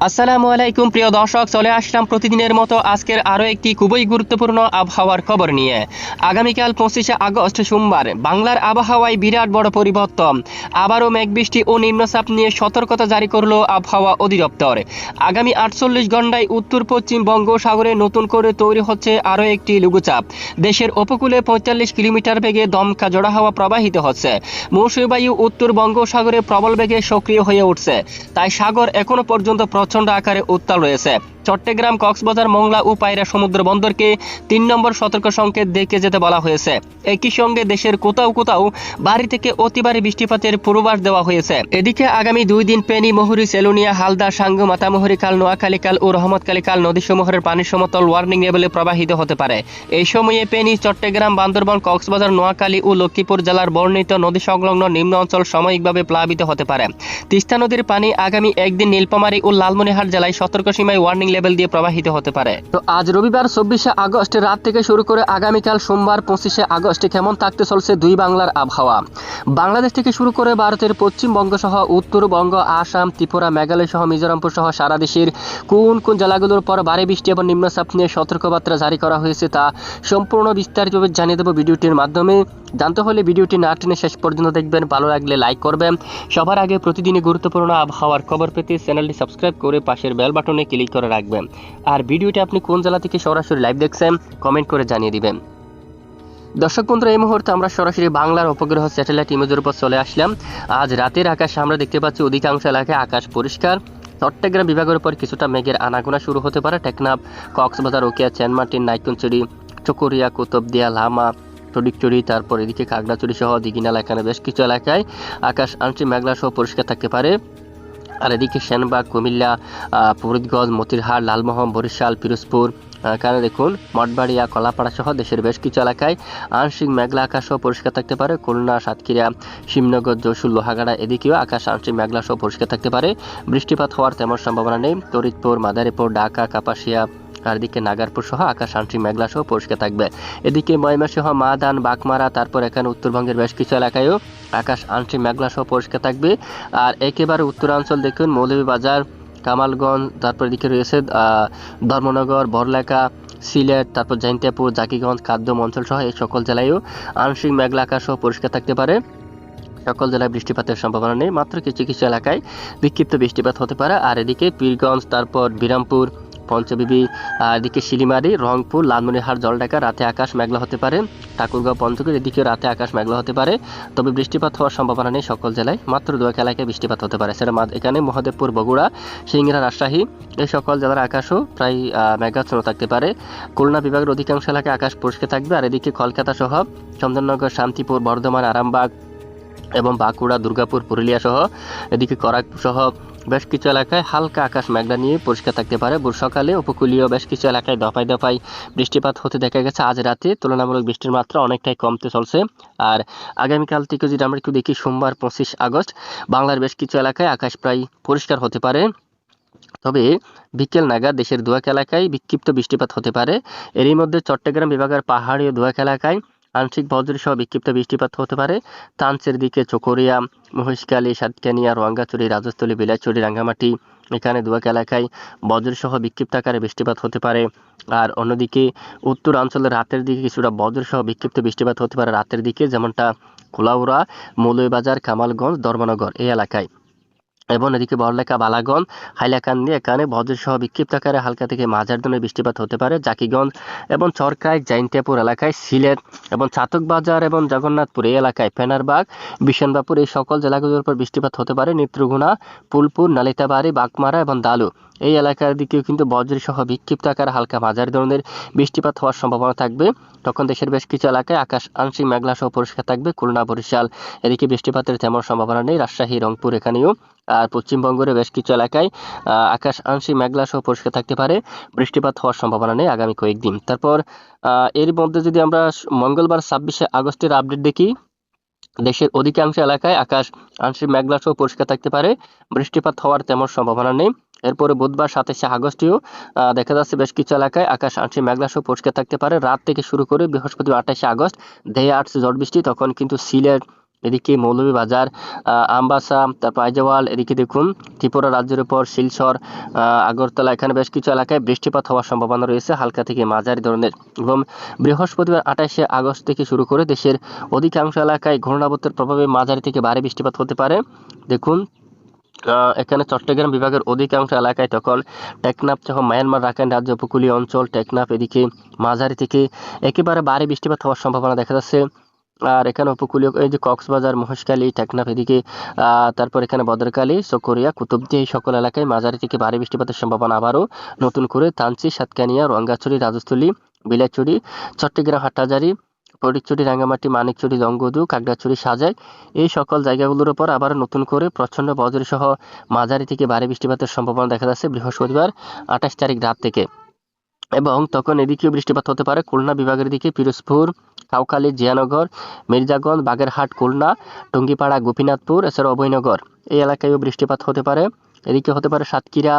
আসসালামু আলাইকুম, প্রিয় দর্শক, চলে আসলাম প্রতিদিনের মতো আজকের আরও একটি খুবই গুরুত্বপূর্ণ আবহাওয়ার খবর নিয়ে। আগামীকাল পঁচিশে আগস্ট সোমবার বাংলার আবহাওয়ায় বিরাট বড় পরিবর্তন। আবারও মেঘবৃষ্টি ও নিম্নচাপ নিয়ে সতর্কতা জারি করল আবহাওয়া অধিদপ্তর। আগামী আটচল্লিশ ঘন্টায় উত্তর পশ্চিম বঙ্গোসাগরে নতুন করে তৈরি হচ্ছে আরও একটি লঘুচাপ। দেশের উপকূলে পঁয়তাল্লিশ কিলোমিটার বেগে দমকা জোড়া হাওয়া প্রবাহিত হচ্ছে। মৌসুমী বায়ু উত্তর বঙ্গোসাগরে প্রবল বেগে সক্রিয় হয়ে উঠছে। তাই সাগর এখনও পর্যন্ত প্রচণ্ড আকারে উত্তাল রয়েছে। চট্টগ্রাম, কক্সবাজার, মংলা ও পায়রা সমুদ্র বন্দরকে তিন নম্বর সতর্ক সংকেত দেখে যেতে বলা হয়েছে। একই সঙ্গে দেশের কোথাও কোথাও বাড়ি থেকে অতি অতিবারে বৃষ্টিপাতের পূর্বাভাস দেওয়া হয়েছে। এদিকে আগামী দুই দিন পেনি মহুরি, সেলুনিয়া, হালদা, সাঙ্গু, মাতামহুরি কাল নোয়াখালী কাল ও রহমতকালী কাল নদীসমূহের পানি সমতল ওয়ার্নিং লেভেলে প্রবাহিত হতে পারে। এই সময়ে পেনি চট্টগ্রাম, বান্দরবান, কক্সবাজার, নোয়াখালী ও লক্ষ্মীপুর জেলার বর্ণিত নদী সংলগ্ন নিম্ন অঞ্চল সাময়িকভাবে প্লাবিত হতে পারে। তিস্তা নদীর পানি আগামী একদিন নীলপামারী ও লালমনিরহাট জেলায় সতর্ক সীমায় ওয়ার্নিং লেভেল দিয়ে প্রবাহিত হতে পারে। তো আজ রবিবার চব্বিশে আগস্ট রাত থেকে শুরু করে আগামীকাল সোমবার পঁচিশে আগস্ট কেমন থাকতে চলছে দুই বাংলার আবহাওয়া? বাংলাদেশ থেকে শুরু করে ভারতের পশ্চিমবঙ্গ সহ উত্তরবঙ্গ আসাম, ত্রিপুরা, মেঘালয় সহ, মিজোরামপুর সহ সারা দেশের কোন কোন জেলাগুলোর পর ভারী বৃষ্টি এবং নিম্নচাপ নিয়ে সতর্কবার্তা জারি করা হয়েছে তা সম্পূর্ণ বিস্তারিতভাবে জানিয়ে দেবো ভিডিওটির মাধ্যমে। জানতে হলে ভিডিওটি না টেনে শেষ পর্যন্ত দেখবেন, ভালো লাগলে লাইক করবেন। সবার আগে প্রতিদিনই গুরুত্বপূর্ণ আবহাওয়ার খবর পেতে চ্যানেলটি সাবস্ক্রাইব করে পাশের বেল বাটনে ক্লিক করে রাখবেন। আর ভিডিওটি আপনি কোন জেলা থেকে সরাসরি লাইভ দেখছেন কমেন্ট করে জানিয়ে দিবেন। দর্শক বন্ধুরা, এই মুহূর্তে আমরা সরাসরি বাংলার উপগ্রহ স্যাটেলাইট ইমেজের উপর চলে আসলাম। আজ রাতের আকাশে আমরা দেখতে পাচ্ছি অধিকাংশ এলাকায় আকাশ পরিষ্কার। চট্টগ্রাম বিভাগের উপর কিছুটা মেঘের আনাগোনা শুরু হতে পারে। টেকনাফ, কক্সবাজার ওকিয়া চ্যানমার্টিন নাইকুনচুরি চকরিয়া, কুতুবদিয়া, লামা, টডিকচুরি, তারপর এদিকে খাগড়াচুরি সহ দিঘিনালা, এখানে বেশ কিছু এলাকায় আকাশ আংশিক মেঘলা সহ পরিষ্কার থাকতে পারে। আর এদিকে সেনবাগ, কুমিল্লা ফরিদগঞ্জ মতিরহাট, লালমোহন, বরিশাল, পিরোজপুর কারণ দেখুন, মঠবাড়িয়া কলাপাড়া সহ দেশের বেশ কিছু এলাকায় আংশিক মেঘলা আকাশ সহ পরিষ্কার থাকতে পারে। খুলনা, সাতক্ষীরা, শিবনগর যশোর লোহাগাড়া এদিকেও আকাশ আংশিক মেঘলা সহ পরিষ্কার থাকতে পারে। বৃষ্টিপাত হওয়ার তেমন সম্ভাবনা নেই। তরিতপুর, মাদারীপুর, ঢাকা, কাপাসিয়া আর এদিকে নাগারপুর সহ আকাশ আংশিক মেঘলা সহ পরিষ্কার থাকবে। এদিকে ময়মাসহ মাদান, বাগমারা, তারপর এখানে উত্তরবঙ্গের বেশ কিছু এলাকায়ও আকাশ আংশিক মেঘলা সহ পরিষ্কার থাকবে। আর একেবারে উত্তরাঞ্চল দেখুন, মৌলভীবাজার, কামালগঞ্জ, তারপর এদিকে রয়েছে ধর্মনগর বড়লেখা সিলেট, তারপর জৈন্তিয়াপুর জাকিগঞ্জ কাদ্যম অঞ্চল সহ এই সকল জেলায়ও আংশিক মেঘলা আকাশ সহ পরিষ্কার থাকতে পারে। সকল জেলায় বৃষ্টিপাতের সম্ভাবনা নেই, মাত্র কিছু কিছু এলাকায় বিক্ষিপ্ত বৃষ্টিপাত হতে পারে। আর এদিকে পীরগঞ্জ, তারপর বিরামপুর পঞ্চবিবি এদিকে শিলিমারি, রংপুর, লালমনিরহাট, জলঢাকা, রাতে আকাশ মেঘলা হতে পারে। ঠাকুরগাঁও পঞ্চগড় এদিকে রাতে আকাশ মেঘলা হতে পারে। তবে বৃষ্টিপাত হওয়ার সম্ভাবনা নেই সকল জেলায়। মাত্র দু এক এলাকায় বৃষ্টিপাত হতে পারে। সেটা এখানে মহাদেবপুর, বগুড়া সিংড়া রাজশাহী, এই সকল জেলার আকাশও প্রায় মেঘাচ্ছন্ন থাকতে পারে। খুলনা বিভাগের অধিকাংশ এলাকায় আকাশ পরিষ্কার থাকবে। আর এদিকে কলকাতা সহ চন্দননগর, শান্তিপুর, বর্ধমান, আরামবাগ এবং বাঁকুড়া, দুর্গাপুর, পুরুলিয়া সহ এদিকে করাকপুর সহ বেশ কিছু এলাকায় হালকা আকাশ মেঘলা নিয়ে পরিষ্কার থাকতে পারে। সকালে উপকূলীয় বেশ কিছু এলাকায় দফায় দফায় বৃষ্টিপাত হতে দেখা গেছে। আজ রাতে তুলনামূলক বৃষ্টির মাত্রা অনেকটাই কমতে চলছে। আর আগামীকাল থেকে যদি আমরা একটু দেখি সোমবার পঁচিশ আগস্ট, বাংলার বেশ কিছু এলাকায় আকাশ প্রায় পরিষ্কার হতে পারে। তবে বিকেল নাগাদ দেশের দুয়াক এলাকায় বিক্ষিপ্ত বৃষ্টিপাত হতে পারে। এরই মধ্যে চট্টগ্রাম বিভাগের পাহাড়ি দুয়াক এলাকায় আংশিক বজ্র সহ বিক্ষিপ্ত বৃষ্টিপাত হতে পারে। তানচের দিকে চকরিয়া, মহিষকালী, সাতকানিয়া রঙ্গাচুরি রাজস্থলী বিলাচুরি রাঙ্গামাটি, এখানে দুয়াক এলাকায় বজ্র সহ বিক্ষিপ্ত আকারে বৃষ্টিপাত হতে পারে। আর অন্যদিকে উত্তরাঞ্চলের রাতের দিকে কিছুটা বজ্র সহ বিক্ষিপ্ত বৃষ্টিপাত হতে পারে রাতের দিকে, যেমনটা কুলাউড়া, মৌলভীবাজার, কামালগঞ্জ, ধর্মনগর এই এলাকায়। এবং এদিকে বড়লেখা বালাগঞ্জ, হাইলাকান্দি এখানে বজ্রসহ বিক্ষিপ্ত আকারে হালকা থেকে মাঝার ধরনের বৃষ্টিপাত হতে পারে। জাকিগঞ্জ এবং চরকায় জাইন্তিয়াপুর এলাকায় সিলেট এবং চাতকবাজার এবং জগন্নাথপুর এই এলাকায় ফেনারবাগ বিশনবাপুর এই সকল জেলাগুলোর উপর বৃষ্টিপাত হতে পারে। নেত্রগুনা ফুলপুর নালিতাবাড়ি বাগমারা এবং দালু এই এলাকার দিকেও কিন্তু বজ্রসহ বিক্ষিপ্ত আকারে হালকা মাঝারি ধরনের বৃষ্টিপাত হওয়ার সম্ভাবনা থাকবে। তখন দেশের বেশ কিছু এলাকায় আকাশ আংশিক মেঘলা সহ পরিষ্কার থাকবে। খুলনা, বরিশাল এদিকে বৃষ্টিপাতের তেমন সম্ভাবনা নেই। রাজশাহী, রংপুর এখানেও আর পশ্চিমবঙ্গের বেশ কিছু এলাকায় আকাশ আংশিক মেঘলা সহ পরিষ্কার থাকতে পারে, বৃষ্টিপাত হওয়ার সম্ভাবনা নেই আগামী কয়েকদিন। তারপর এর মধ্যে যদি আমরা মঙ্গলবার ছাব্বিশে আগস্টের আপডেট দেখি, দেশের অধিকাংশ এলাকায় আকাশ আংশিক মেঘলা সহ পরিষ্কার থাকতে পারে, বৃষ্টিপাত হওয়ার তেমন সম্ভাবনা নেই। এরপরে বুধবার সাতাশে আগস্টেও দেখা যাচ্ছে বেশ কিছু এলাকায় আকাশ আংশিক মেঘলা সহ পরিষ্কার থাকতে পারে। রাত থেকে শুরু করে বৃহস্পতিবার আঠাশে আগস্ট ধেয়ে আসছে ঝড় বৃষ্টি, তখন কিন্তু সিলেট এদিকে মৌলভীবাজার আমবাসা তারপর আইজাওয়াল এদিকে দেখুন ত্রিপুরা রাজ্যের উপর শিলচর আগরতলা, এখানে বেশ কিছু এলাকায় বৃষ্টিপাত হওয়ার সম্ভাবনা রয়েছে হালকা থেকে মাঝারি ধরনের এবং বৃহস্পতিবার আঠাশে আগস্ট থেকে শুরু করে দেশের অধিকাংশ এলাকায় ঘূর্ণাবর্তের প্রভাবে মাঝারি থেকে ভারী বৃষ্টিপাত হতে পারে। দেখুন এখানে চট্টগ্রাম বিভাগের অধিকাংশ এলাকায় তখন টেকনাফ সহ মায়ানমার, রাখাইন রাজ্য উপকূলীয় অঞ্চল, টেকনাফ এদিকে মাঝারি থেকে একেবারে ভারী বৃষ্টিপাত হওয়ার সম্ভাবনা দেখা যাচ্ছে। আর এখানে উপকূলীয় এই যে কক্সবাজার, মহেশখালী, টেকনাফ এদিকে তারপর এখানে বদরকালী চকরিয়া কুতুবদি এই সকল এলাকায় মাঝারি থেকে ভারী বৃষ্টিপাতের সম্ভাবনা আবারও নতুন করে তানচি সাতকানিয়া, রঙ্গাছড়ি, রাজস্থলী, বিলাইছড়ি, চট্টগ্রাম, হাটহাজারি ফটিকছড়ি রাঙ্গামাটি মানিকছড়ি দঙ্গদু কাকড়াছড়ি, সাজাই এই সকল জায়গাগুলোর উপর আবার নতুন করে প্রচণ্ড বজ্র সহ মাঝারি থেকে ভারী বৃষ্টিপাতের সম্ভাবনা দেখা যাচ্ছে বৃহস্পতিবার আঠাশ তারিখ রাত থেকে। এবং তখন এদিকেও বৃষ্টিপাত হতে পারে। খুলনা বিভাগের দিকে পিরোজপুর কাউখালী জিয়ানগর মির্জাগঞ্জ বাগেরহাট খুলনা টঙ্গিপাড়া গোপীনাথপুর এছাড়া অভয়নগর। এই এলাকায়ও বৃষ্টিপাত হতে পারে। এদিকে হতে পারে সাতক্ষীরা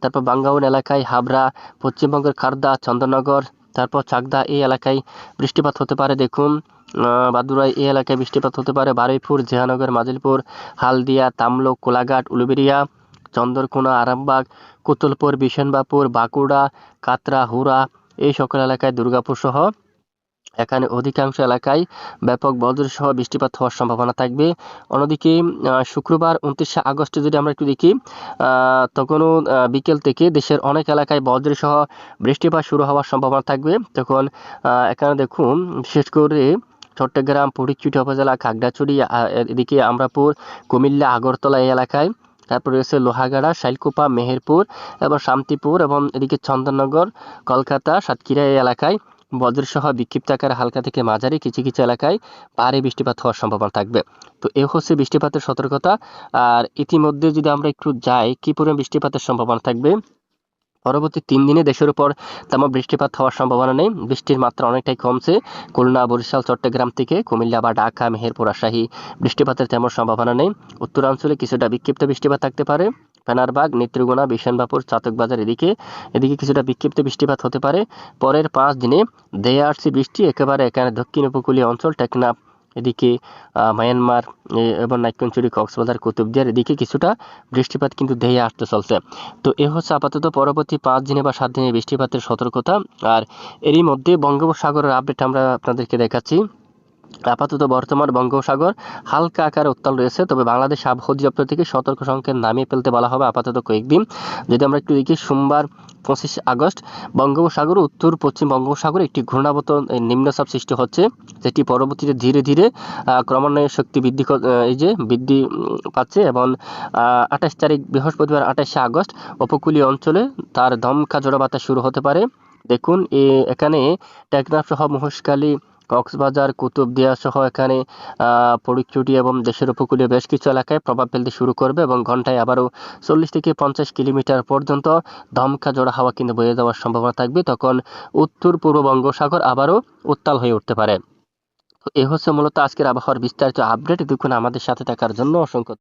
তারপর বাঙ্গাউন এলাকায় হাবড়া পশ্চিমবঙ্গের খারদা চন্দননগর তারপর চাকদা এই এলাকায় বৃষ্টিপাত হতে পারে। দেখুন আহ, বাদুড়াই এই এলাকায় বৃষ্টিপাত হতে পারে। বারুইপুর জেহানগর মাজিলপুর হালদিয়া তামলুক কোলাঘাট উলুবেড়িয়া চন্দরকোনা আরামবাগ কুতুলপুর বিশনবাপুর বাঁকুড়া কাতরা হুরা এই সকল এলাকায় দুর্গাপুর সহ এখানে অধিকাংশ এলাকায় ব্যাপক বজ্রসহ বৃষ্টিপাত হওয়ার সম্ভাবনা থাকবে। অন্যদিকে শুক্রবার উনত্রিশে আগস্টে যদি আমরা একটু দেখি তখনও বিকেল থেকে দেশের অনেক এলাকায় বজ্রসহ বৃষ্টিপাত শুরু হওয়ার সম্ভাবনা থাকবে। তখন এখানে দেখুন, বিশেষ করে চট্টগ্রাম ফটিকচুটি উপজেলা, খাগড়াছড়ি এদিকে আমরাপুর, কুমিল্লা, আগরতলা এই এলাকায়। তারপর রয়েছে লোহাগাড়া, শাইলকুপা, মেহেরপুর এবং শান্তিপুর এবং এদিকে চন্দননগর, কলকাতা, সাতক্ষীরা এই এলাকায়। বজ্রসহ বিক্ষিপ্ত আকারে হালকা থেকে মাঝারি কিছু কিছু এলাকায় ভারী বৃষ্টিপাত হওয়ার সম্ভাবনা থাকবে। তো এ হচ্ছে বৃষ্টিপাতের সতর্কতা। আর ইতিমধ্যে যদি আমরা একটু যাই, কি পরিমাণ বৃষ্টিপাতের সম্ভাবনা থাকবে? পরবর্তী তিন দিনে দেশের উপর তেমন বৃষ্টিপাত হওয়ার সম্ভাবনা নেই। বৃষ্টির মাত্রা অনেকটাই কমছে। খুলনা, বরিশাল, চট্টগ্রাম থেকে কুমিল্লা বা ঢাকা, মেহেরপুর, রাজশাহী বৃষ্টিপাতের তেমন সম্ভাবনা নেই। উত্তরাঞ্চলে কিছুটা বিক্ষিপ্ত বৃষ্টিপাত থাকতে পারে। ফেনারবাগ নেত্রকোনা বিশনবাপুর চাতকবাজার এদিকে। এদিকে কিছুটা বিক্ষিপ্ত বৃষ্টিপাত হতে পারে। পরের পাঁচ দিনে দেয়া আসছে বৃষ্টি, একেবারে এখানে দক্ষিণ উপকূলীয় অঞ্চল, টেকনাফ এদিকে মায়ানমার এবং নাইকঞ্চুরি, কক্সবাজার, কুতুবদিয়ার এদিকে কিছুটা বৃষ্টিপাত কিন্তু ধেয়ে আসতে চলছে। তো এ হচ্ছে আপাতত পরবর্তী পাঁচ দিনে বা সাত দিনে বৃষ্টিপাতের সতর্কতা। আর এরই মধ্যে বঙ্গোপসাগরের আপডেট আমরা আপনাদেরকে দেখাচ্ছি। আপাতত বর্তমান বঙ্গোপসাগর হালকা আকারে উত্তাল রয়েছে তবে বাংলাদেশ আবহাওয়া অধিদপ্তর থেকে সতর্ক সংকেত নামিয়ে ফেলতে বলা হবে আপাতত কয়েকদিন। যদি আমরা একটু দেখি সোমবার পঁচিশে আগস্ট বঙ্গোপসাগর উত্তর পশ্চিম বঙ্গোপসাগরে একটি ঘূর্ণাবর্ত এ, নিম্নচাপ সৃষ্টি হচ্ছে যেটি পরবর্তীতে ধীরে ধীরে ক্রমান্বয়ে শক্তি বৃদ্ধি এই যে বৃদ্ধি পাচ্ছে এবং আঠাশ তারিখ বৃহস্পতিবার আঠাশে আগস্ট উপকূলীয় অঞ্চলে তার দমকা জোড়া শুরু হতে পারে। দেখুন এখানে টেকনাফ সহ মহেশখালী কক্সবাজার কুতুবদিয়া সহ এখানে ফটিকছড়ি এবং দেশের উপকূলীয় বেশ কিছু এলাকায় প্রভাব ফেলতে শুরু করবে এবং ঘন্টায় আবারও চল্লিশ থেকে পঞ্চাশ কিলোমিটার পর্যন্ত ধমকা জোড়া হাওয়া কিন্তু বয়ে যাওয়ার সম্ভাবনা থাকবে। তখন উত্তর পূর্ব বঙ্গোসাগর আবারও উত্তাল হয়ে উঠতে পারে। এ হচ্ছে মূলত আজকের আবহাওয়ার বিস্তারিত আপডেট। দেখুন আমাদের সাথে থাকার জন্য অসংখ্য